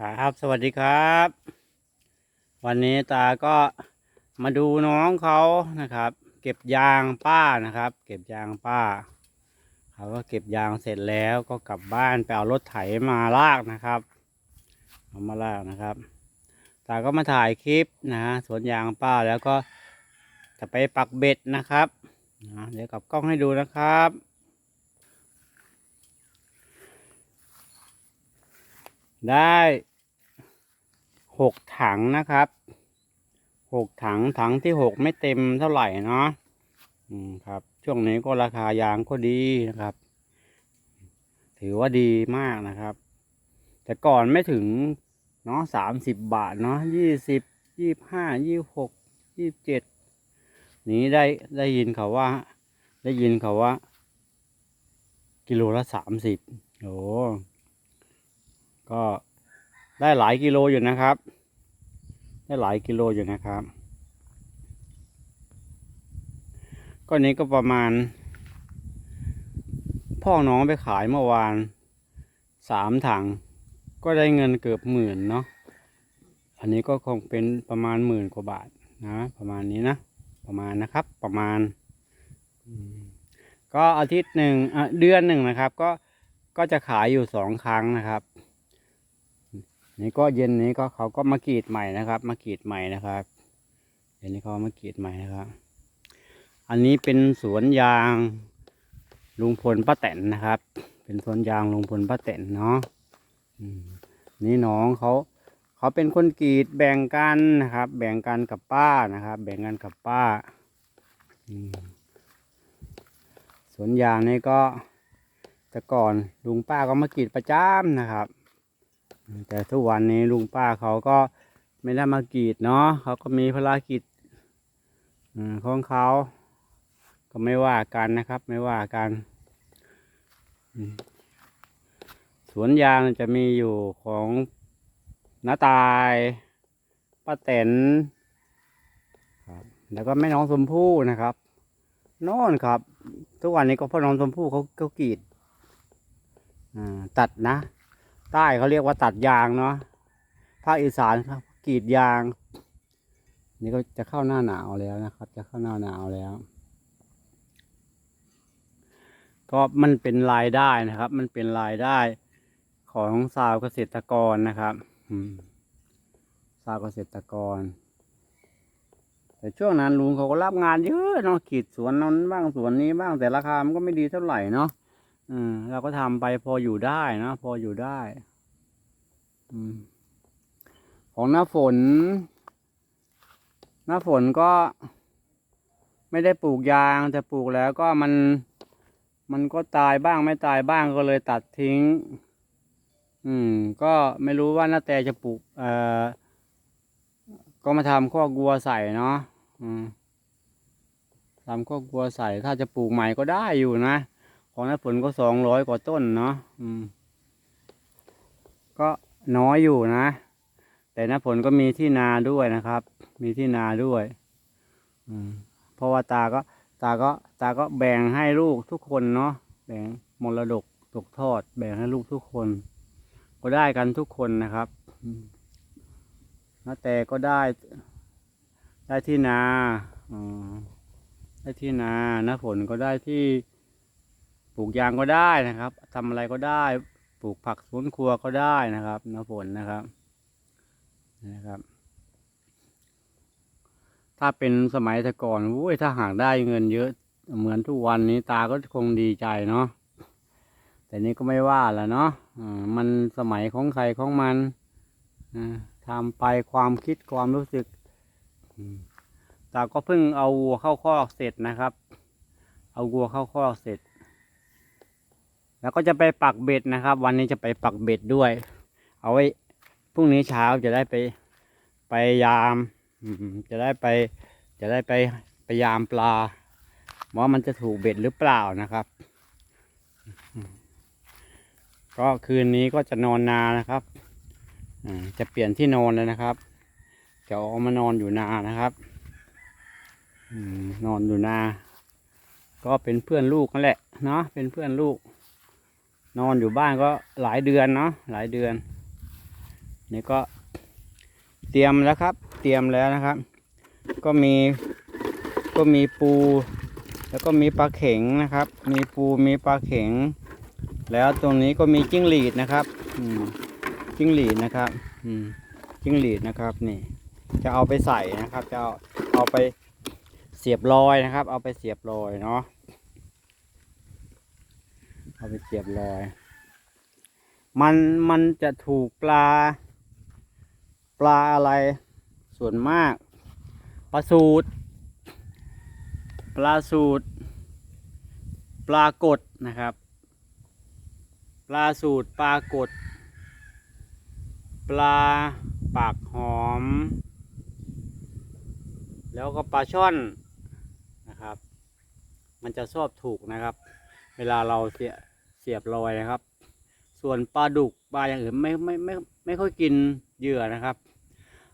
ครับ สวัสดีครับ วันนี้ตาก็มาดูน้องเขานะครับ เก็บยางป้านะครับ เก็บยางป้าเขาก็เก็บยางเสร็จแล้วก็กลับบ้านไปเอารถไถมาลากนะครับเอามาลากนะครับ ตาก็มาถ่ายคลิปนะสวนยางป้าแล้วก็จะไปปักเบ็ดนะครับนะเดี๋ยวกลับกล้องให้ดูนะครับ ได้หกถังนะครับหกถังถังที่หกไม่เต็มเท่าไหร่เนาะอืมครับ ช่วงนี้ก็ราคายางก็ดีนะครับ ถือว่าดีมากนะครับ แต่ก่อนไม่ถึงเนาะสามสิบบาทเนาะยี่สิบยี่ห้ายี่หกยี่เจ็ดนี้ได้ได้ยินเขาว่า ได้ยินเขาว่า กิโลละสามสิบโอ้ ก็ได้หลายกิโลอยู่นะครับ ได้หลายกิโลอยู่นะครับ ก็นี้ก็ประมาณ พ่อน้องไปขายเมื่อวานสามถัง ก็ได้เงินเกือบหมื่นเนาะอันนี้ก็คงเป็นประมาณหมื่นกว่าบาทนะประมาณนี้นะประมาณนะครับประมาณ ก็อาทิตย์หนึ่งเดือนหนึ่งนะครับ ก็ก็จะขายอยู่สองครั้งนะครับ นี่ก็เย็นนี้ก็เขาก็มากรีดใหม่นะครับ มากรีดใหม่นะครับเย็นนี้เขามากรีดใหม่นะครับ อันนี้เป็นสวนยางลุงพลป้าแตนนะครับ เป็นสวนยางลุงพลป้าแตนเนาะนี่น้องเขาเขาเป็นคนกรีดแบ่งกันนะครับ แบ่งกันกับป้านะครับ แบ่งกันกับป้าสวนยางนี่ก็แต่ก่อนลุงป้าก็มากรีดประจำนะครับ แต่ทุกวันนี้ลุงป้าเขาก็ไม่ได้มากรีดเนาะเขาก็มีภารกิจอของเขาก็ไม่ว่ากันนะครับ ไม่ว่ากันสวนยางจะมีอยู่ของน้าตายป้าแตนครับแล้วก็แม่น้องสมพู่นะครับโน่นครับ ทุกวันนี้ก็พ่อน้องสมพู่เขาเขากรีดตัดนะ ใต้เขาเรียกว่าตัดยางเนาะภาคอีสานครับกรีดยาง นี่ก็จะเข้าหน้าหนาวแล้วนะครับ จะเข้าหน้าหนาวแล้ว ก็มันเป็นรายได้นะครับ มันเป็นรายได้ของชาวเกษตรกรนะครับชาวเกษตรกร แต่ช่วงนั้นลุงเขาก็รับงานเยอะเนาะขีดสวนนั้นบ้างสวนนี้บ้างแต่ราคามันก็ไม่ดีเท่าไหร่เนาะ อืมเราก็ทำไปพออยู่ได้นะพออยู่ได้ อืม ของหน้าฝน หน้าฝนก็ ไม่ได้ปลูกยางแต่ปลูกแล้วก็มัน มันก็ตายบ้างไม่ตายบ้างก็เลยตัดทิ้ง อืม ก็ไม่รู้ว่าหน้าแต่จะปลูก เอ่อ ก็มาทำข้อกัวใส่เนาะอืมทำข้อกัวใส่ถ้าจะปลูกใหม่ก็ได้อยู่นะ ของน้าฝนก็สองร้อยกว่าต้นเนาะอืม ก็น้อยอยู่นะ แต่น้าฝนก็มีที่นาด้วยนะครับ มีที่นาด้วย อืมเพราะว่าตาก็ ตาก็ ตาก็แบ่งให้ลูกทุกคนเนาะแบ่งมรดกตกทอด แบ่งให้ลูกทุกคน ก็ได้กันทุกคนนะครับนาแต่ก็ได้ได้ที่นาได้ที่นาน้าฝนก็ได้ที่ ปลูกยางก็ได้นะครับทำอะไรก็ได้ ปลูกผักสวนครัวก็ได้นะครับน้ำฝนนะครับนะครับ ถ้าเป็นสมัยแต่ก่อนอุ้ยถ้าหากได้เงินเยอะเหมือนทุกวันนี้ตาก็คงดีใจเนาะแต่นี้ก็ไม่ว่าแหละเนาะมันสมัยของใครของมันทำไปความคิดความรู้สึกตาก็เพิ่งเอาวัวเข้าคอกเสร็จนะครับ เอาวัวเข้าคอกเสร็จ แล้วก็จะไปปักเบ็ดนะครับ วันนี้จะไปปักเบ็ดด้วย เอาไว้พรุ่งนี้เช้าจะได้ไปไปยามจะได้ไปจะได้ไปไปยามปลาว่ามันจะถูกเบ็ดหรือเปล่านะครับก็คืนนี้ก็จะนอนนานะครับจะเปลี่ยนที่นอนเลยนะครับจะออกมานอนอยู่นานะครับนอนอยู่นา ก็เป็นเพื่อนลูกนั่นแหละเนาะเป็นเพื่อนลูก นอนอยู่บ้านก็หลายเดือนเนาะหลายเดือน นี่ก็เตรียมแล้วครับ เตรียมแล้วนะครับ ก็มีก็มีปู แล้วก็มีปลาเข็งนะครับ มีปูมีปลาเข็ง แล้วตรงนี้ก็มีจิ้งหรีดนะครับอืมจิ้งหรีดนะครับอืมจิ้งหรีดนะครับนี่ จะเอาไปใส่นะครับ จะเอาเอาไปเสียบรอยนะครับ เอาไปเสียบรอยเนาะ เอาไปเสียบรอย มันมันจะถูกปลา ปลาอะไรส่วนมาก ปลาสูตร ปลาสูตร ปลากดนะครับ ปลาสูตรปลากด ปลาปากหอม แล้วก็ปลาช่อนนะครับ มันจะชอบถูกนะครับ เวลาเราเสีย เสียบรอยนะครับ ส่วนปลาดุกปลาอย่างอื่นไม่ไม่ไม่ไม่ค่อยกินเหยื่อนะครับ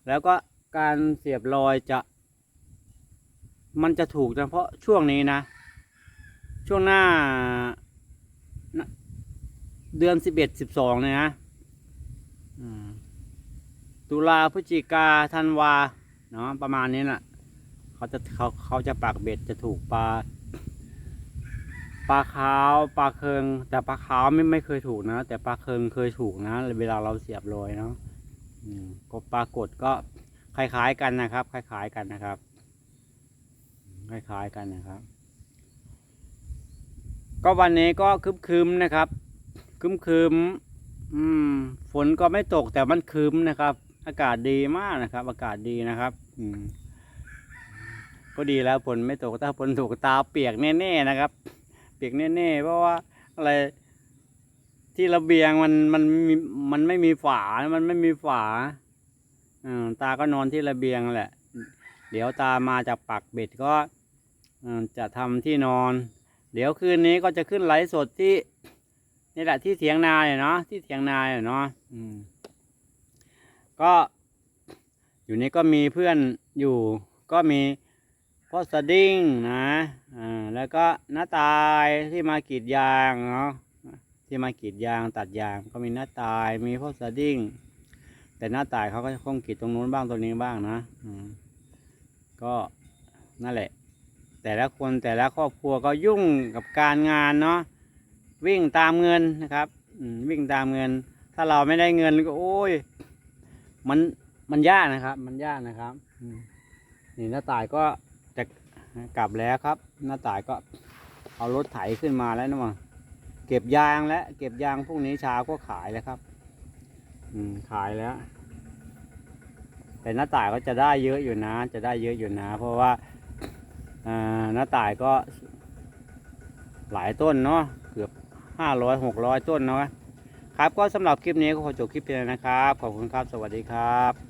แล้วก็การเสียบรอยจะ มันจะถูกเฉพาะช่วงนี้นะ ช่วงหน้า เดือนสิบเอ็ดสิบสองเนี่ยนะตุลาพฤศจิกาธันวาเนาะประมาณนี้แหละเขาจะเขาเขาจะปากเบ็ดจะถูกปลา ปลาขาวปลาเคือง แต่ปลาขาวไม่ไม่เคยถูกนะ แต่ปลาเคืองเคยถูกนะ เวลาเราเสียบโรยเนาะก็ปลากดก็คล้ายๆกันนะครับ คล้ายๆกันนะครับ คล้ายๆกันนะครับ ก็วันนี้ก็คึมๆนะครับ คึมๆอืม ฝนก็ไม่ตกแต่มันคึมนะครับ อากาศดีมากนะครับ อากาศดีนะครับ อืมก็ดีแล้วฝนไม่ตกถ้าฝนตกตาเปียกแน่ๆนะครับ ปียกแน่ๆเพราะว่าอะไรที่ระเบียงมันมันมีมันไม่มีฝา มันไม่มีฝาอืมตาก็นอนที่ระเบียงแหละ เดี๋ยวตามาจากปักเบ็ดก็อืมจะทำที่นอน เดี๋ยวคืนนี้ก็จะขึ้นไลฟ์สดที่นี่แหละที่เถียงนาเนี่ยเนาะที่เถียงนาเนี่ยเนาะอืมก็อยู่นี่ก็มีเพื่อนอยู่ก็มี พ่อสดิ้งนะอ่าแล้วก็น้าตายที่มากรีดยางเนาะที่มากรีดยางตัดยางก็มีน้าตายมีพ่อสดิ้งแต่น้าตายเขาก็คงกรีดตรงนู้นบ้างตรงนี้บ้างนะอืมก็นั่นแหละ แต่ละคนแต่ละครอบครัวก็ยุ่งกับการงานเนาะวิ่งตามเงินนะครับอืมวิ่งตามเงิน ถ้าเราไม่ได้เงินก็โอ้ย มันมันยากนะครับ มันยากนะครับอืนี่หน้าตายก็ จะกลับแล้วครับ หน้าต่ายก็เอารถไถขึ้นมาแล้วนะมั้งเก็บยางแล้วเก็บยางพรุ่งนี้เช้าก็ขายแล้วครับ อืมขายแล้วแต่หน้าต่ายก็จะได้เยอะอยู่นะ จะได้เยอะอยู่นะ เพราะว่าหน้าต่ายก็ หลายต้นเนาะเกือบห้าร้อยหกร้อยต้นเนาะครับก็สำหรับคลิปนี้ก็ขอจบคลิปเพียงนะครับ ขอบคุณครับ สวัสดีครับ